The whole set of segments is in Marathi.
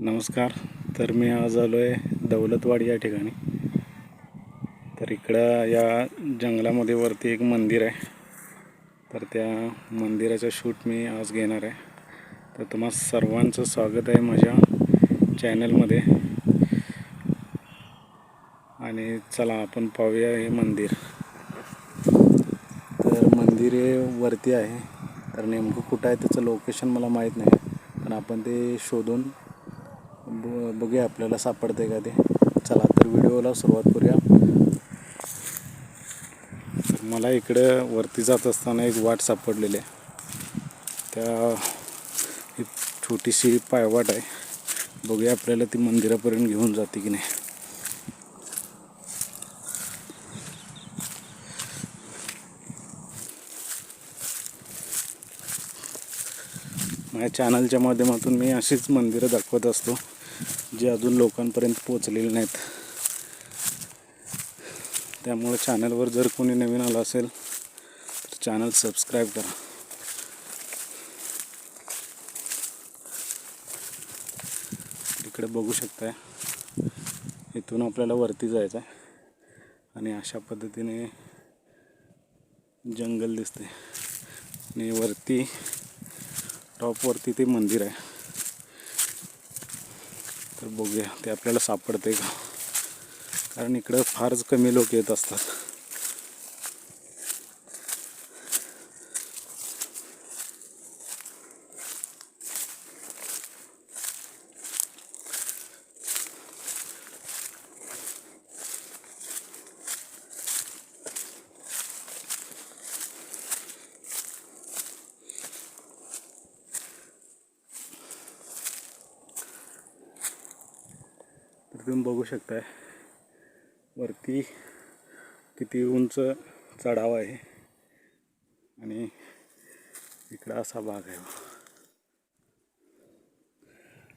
नमस्कार. तर मी आज आलो आहे दौलतवाडी या ठिकाणी. तर इकडं या जंगलामध्ये वरती एक मंदिर आहे. तर त्या मंदिराचं शूट मी आज घेणार आहे. तर तुम्हा सर्वांचं स्वागत आहे माझ्या चॅनलमध्ये. आणि चला आपण पाहूया हे मंदिर. तर मंदिर हे वरती आहे. तर नेमकं कुठं आहे त्याचं लोकेशन मला माहीत नाही. पण आपण ते शोधून बघूया आपल्याला सापडते का ते. चला तर व्हिडिओला सुरुवात करूया. तर मला इकडं वरती जात असताना एक वाट सापडलेली आहे. त्या एक छोटीशी पायवाट आहे. बघूया आपल्याला ती मंदिरापर्यंत घेऊन जाते की नाही. माझ्या चॅनलच्या माध्यमातून मी अशीच मंदिरं दाखवत असतो. जे अजून लोकांपर्यंत पोचलेले नाहीत. त्यामुळे चॅनलवर जर कोणी नवीन आलं असेल तर चॅनल सबस्क्राईब करा. इकडे बघू शकताय इथून आपल्याला वरती जायचं आहे आणि अशा पद्धतीने जंगल दिसते आणि वरती टॉपवरती ते मंदिर आहे. बघूया ते आपल्याला सापडते का? कारण इकडं फारच कमी लोक येत असतात. तर तुम्ही बघू शकताय. वरती किती उंच चढाव आहे. आणि इकडं असा भाग आहे.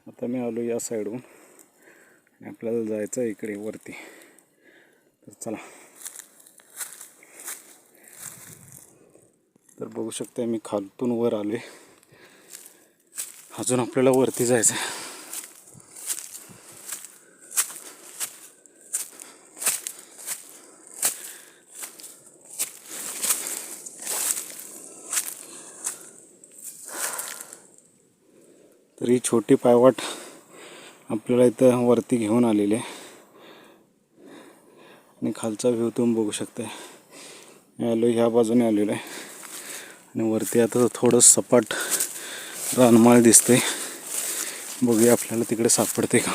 आता मी आलो या साईडहून. आणि आपल्याला जायचं आहे इकडे वरती. तर चला. तर बघू शकता मी खालतून वर आले अजून आपल्याला वरती जायचं आहे तर ही छोटी पायवाट आपल्याला इथं वरती घेऊन आलेली आहे. आणि खालचा व्ह्यू तुम्ही बघू शकता मी आलो ह्या बाजूने आलेलो आहे. आणि वरती आता थोडं सपाट रानमाळ दिसते बघूया आपल्याला तिकडे सापडते का.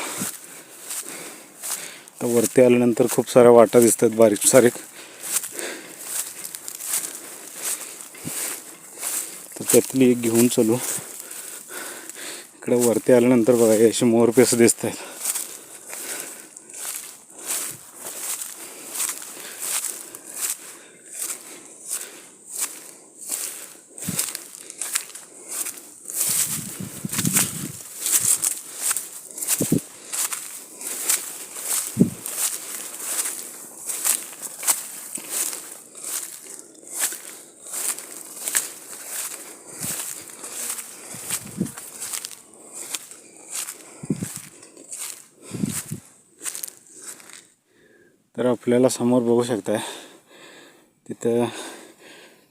तर वरती आल्यानंतर खूप साऱ्या वाटा दिसतात बारीक सारीक. तर त्यातली एक घेऊन चलू. इकडं वरती आल्यानंतर बघा हे असे मोरपेस दिसत आहेत तर आपल्याला समोर बघू शकताय तिथं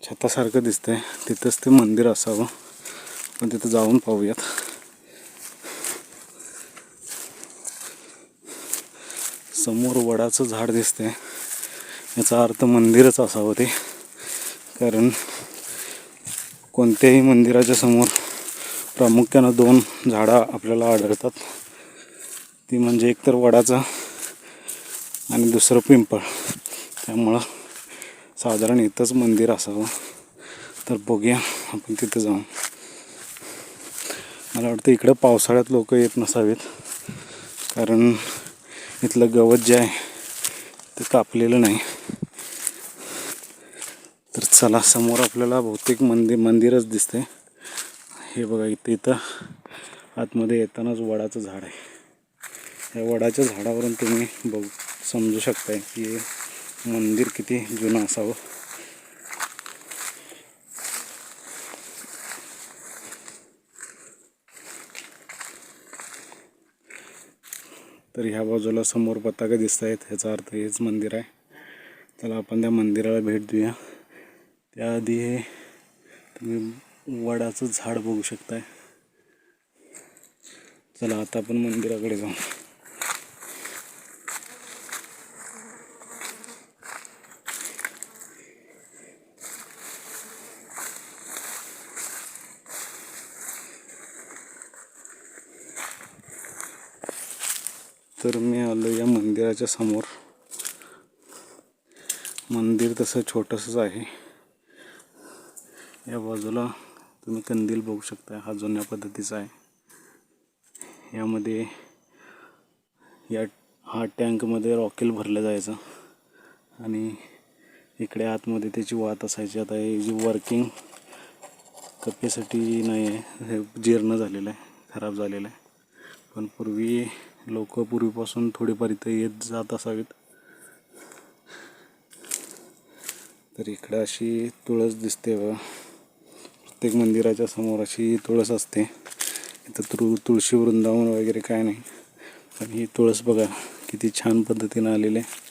छतासारखं दिसतंय. तिथंच ते मंदिर असावं. पण तिथं जाऊन पाहूयात. समोर वडाचं झाड दिसतंय. याचा अर्थ मंदिरच असावं ते. कारण कोणत्याही मंदिराच्या समोर प्रामुख्यानं दोन झाडं आपल्याला आढळतात. ती म्हणजे एकतर वडाचं आणि दुसरं पिंपळ. त्यामुळं साधारण इथंच मंदिर असावं. तर बघूया आपण तिथं जाऊन. मला वाटतं इकडं पावसाळ्यात लोक येत नसावेत. कारण इथलं गवत जे आहे ते कापलेलं नाही. तर चला समोर आपल्याला बहुतेक मंदिर मंदिरच दिसते हे बघा इथं इथं आतमध्ये येतानाच वडाचं झाड आहे. या वडाच्या झाडावरून तुम्ही बघू. समजू शकताय की मंदिर किती जुनं असावं. तर ह्या बाजूला समोर पताका दिसत आहेत ह्याचा अर्थ हेच मंदिर आहे. चला आपण त्या मंदिराला भेट देऊया. त्याआधी हे तुम्ही वडाचं झाड बघू शकताय. चला आता आपण मंदिराकडे जाऊ. तर मी आलो या मंदिराच्या समोर. मंदिर तसं छोटंसंच आहे. या बाजूला तुम्ही कंदील बघू शकता हा जुन्या पद्धतीचा आहे. यामध्ये या हा टँकमध्ये रॉकेल भरलं जायचं. आणि इकडे आतमध्ये त्याची वात असायची. आता हे जी वर्किंग कपेसाठी नाही आहे हे जीर्ण झालेलं आहे खराब झालेलं आहे. पण पूर्वी लोक पूर्वीपासून थोडेफार इथं येत जात असावेत. तर इकडं अशी तुळस दिसते बघा. प्रत्येक मंदिराच्या समोर अशी तुळस असते. इथं तुळ तुळशी वृंदावन वगैरे काय नाही. पण ही तुळस बघा किती छान पद्धतीनं आलेली आहे.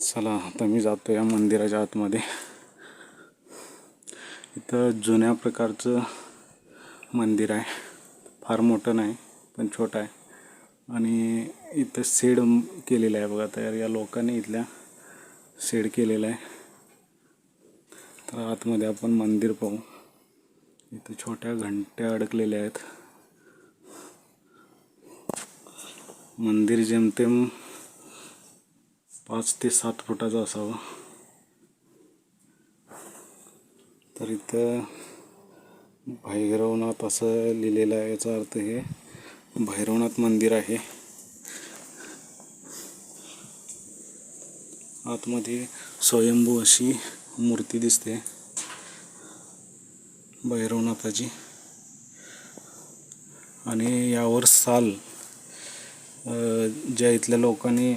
चला आता मी जातो या मंदिराच्या आतमध्ये. इथं जुन्या प्रकारचं मंदिर आहे. फार मोठं नाही पण छोटं आहे. आणि इथं शेड केलेलं आहे बघा तयार या लोकांनी इथल्या शेड केलेलं आहे. तर आतमध्ये आपण मंदिर पाहू. इथं छोट्या घंट्या अडकलेल्या आहेत. मंदिर जेमतेम पाच ते सात फुटाचं असावं. तर इथं भैरवनाथ असं लिहिलेलं आहे याचा अर्थ हे भैरवनाथ मंदिर आहे. आतमध्ये स्वयंभू अशी मूर्ती दिसते भैरवनाथाची. आणि यावर साल ज्या इथल्या लोकांनी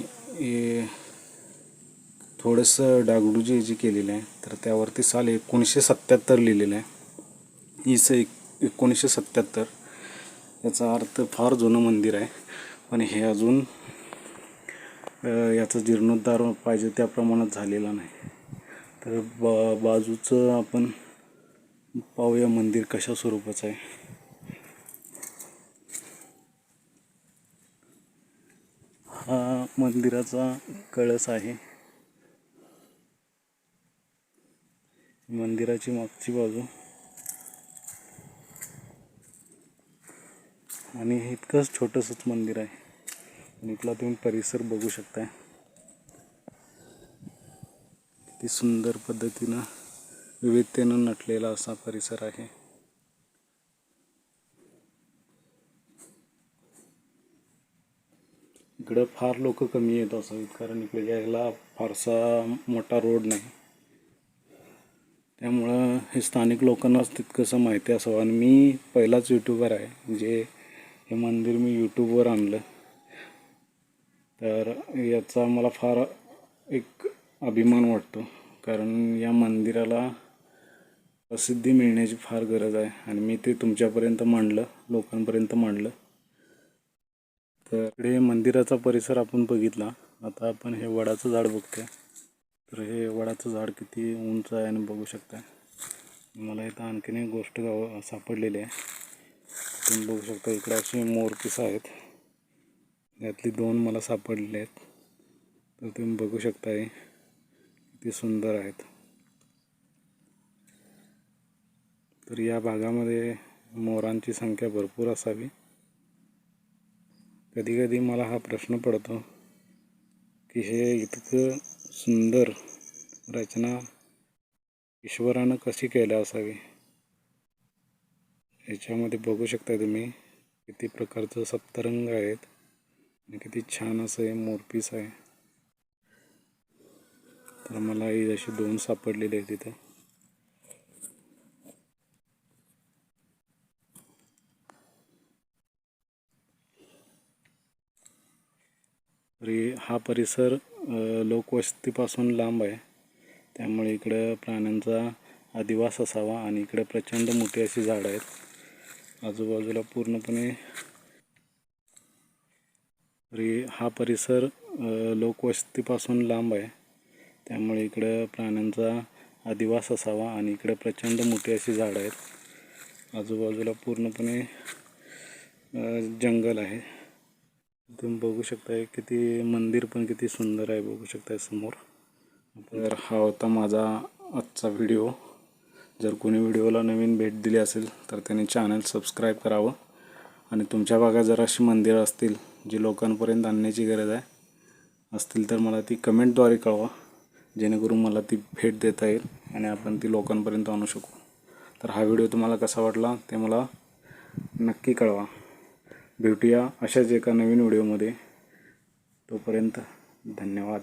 थोडंसं डागडुजी जी केलेलं आहे तर त्यावरती साल एकोणीसशे सत्याहत्तर लिहिलेलं आहे. इस एक एकोणीसशे सत्याहत्तर. याचा अर्थ फार जुनं मंदिर आहे. पण हे अजून याचा जीर्णोद्धार पाहिजे त्या प्रमाणात झालेला नाही. तर बा बाजूचं आपण पाहूया मंदिर कशा स्वरूपाचं आहे. हा मंदिराचा कळस आहे. मंदिराची मागची बाजू. आणि हे इतकंच छोटंसंच मंदिर आहे. आणि इथला तुम्ही परिसर बघू शकताय. किती सुंदर पद्धतीनं विविधतेनं नटलेला असा परिसर आहे. इकडं फार लोक कमी येत असावीत कारण इकडे यायला फारसा मोठा रोड नाही. त्यामुळं हे स्थानिक लोकांनाच तितकंसं माहिती असावं. आणि मी पहिलाच यूट्यूबर आहे जे हे मंदिर मी यूट्यूबवर आणलं. तर याचा मला फार एक अभिमान वाटतो. कारण या मंदिराला प्रसिद्धी मिळण्याची फार गरज आहे. आणि मी ते तुमच्यापर्यंत मांडलं लोकांपर्यंत मांडलं. तर इकडे मंदिराचा परिसर आपण बघितला. आता आपण हे वडाचं झाड बघतोय. तर हे वडाचं झाड किती उंच आहे आणि बघू शकता मला इथं आणखीन एक गोष्ट गाव सापडलेली आहे. तुम्ही बघू शकता इकडे अशी मोरपीस आहेत. यातली दोन मला सापडलेले आहेत. तर तुम्ही बघू शकता किती सुंदर आहेत. तर या भागामध्ये मोरांची संख्या भरपूर असावी. कधी कधी मला हा प्रश्न पडतो की हे इतकं सुंदर रचना ईश्वरानं कशी केल्या असावी? याच्यामध्ये बघू शकता तुम्ही किती प्रकारचं सप्तरंग आहेत आणि किती छान असं हे मोरपीस आहे. तर मला ही अशी दोन सापडलेली आहेत तिथं तरी हा परिसर लोकवस्तीपासून लांब आहे. त्यामुळे इकडं प्राण्यांचा अधिवास असावा आणि इकडे प्रचंड मोठी अशी झाडं आहेत. आजूबाजूला पूर्णपणे तरी हा परिसर लोकवस्तीपासून लांब आहे. त्यामुळे इकडं प्राण्यांचा अधिवास असावा आणि इकडे प्रचंड मोठी अशी झाडं आहेत. आजूबाजूला पूर्णपणे जंगल आहे. तुम्ही बघू शकताय किती मंदिर पण किती सुंदर आहे बघू शकताय समोर. तर हा होता माझा आजचा व्हिडिओ. जर कोणी व्हिडिओला नवीन भेट दिली असेल तर त्यांनी चॅनल सबस्क्राईब करावं. आणि तुमच्या भागात जर अशी मंदिरं असतील जी लोकांपर्यंत आणण्याची गरज आहे असतील तर मला ती कमेंटद्वारे कळवा. जेणेकरून मला ती भेट देता येईल आणि आपण ती लोकांपर्यंत आणू शकू. तर हा व्हिडिओ तुम्हाला कसा वाटला ते मला नक्की कळवा. भेटूया अशाच एका नवीन व्हिडिओमध्ये. तोपर्यंत धन्यवाद.